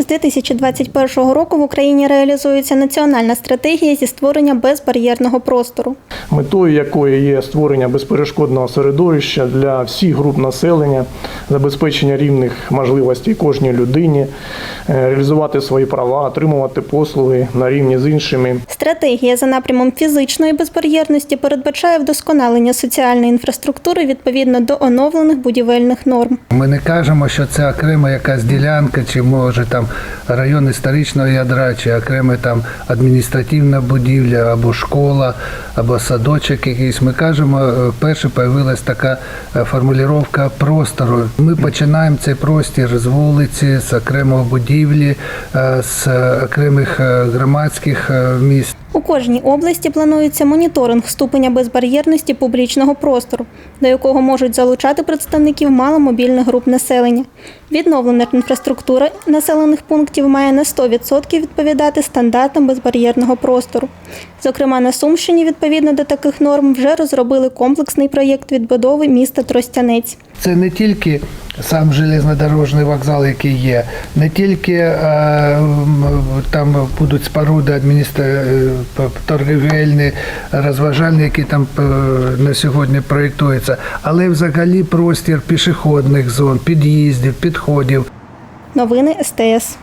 З 2021 року в Україні реалізується національна стратегія зі створення безбар'єрного простору. метою якої є створення безперешкодного середовища для всіх груп населення, забезпечення рівних можливостей кожній людині, е, реалізувати свої права, отримувати послуги на рівні з іншими. Стратегія за напрямом фізичної безбар'єрності передбачає вдосконалення соціальної інфраструктури відповідно до оновлених будівельних норм. Ми не кажемо, що це окрема якась ділянка, чи може там район історичного ядра, чи окрема там адміністративна будівля, або школа, або садочок якийсь. Ми кажемо, е, перше появилась така е, формулювання простору. Ми починаємо цей простір з вулиці, з окремої будівлі, е, з окремих громадських місць. У кожній області планується моніторинг ступеня безбар'єрності публічного простору, до якого можуть залучати представників маломобільних груп населення. Відновлена інфраструктура населених пунктів має на 100% відповідати стандартам безбар'єрного простору. Зокрема, на Сумщині відповідно до таких норм вже розробили комплексний проєкт відбудови міста Тростянець. Це не тільки сам железнодорожний вокзал, який є, не тільки е, там будуть споруди адміністра... е, торгівельні, розважальні, які там е, на сьогодні проєктуються, але взагалі простір пішохідних зон, під'їздів, підходів. Новини СТС.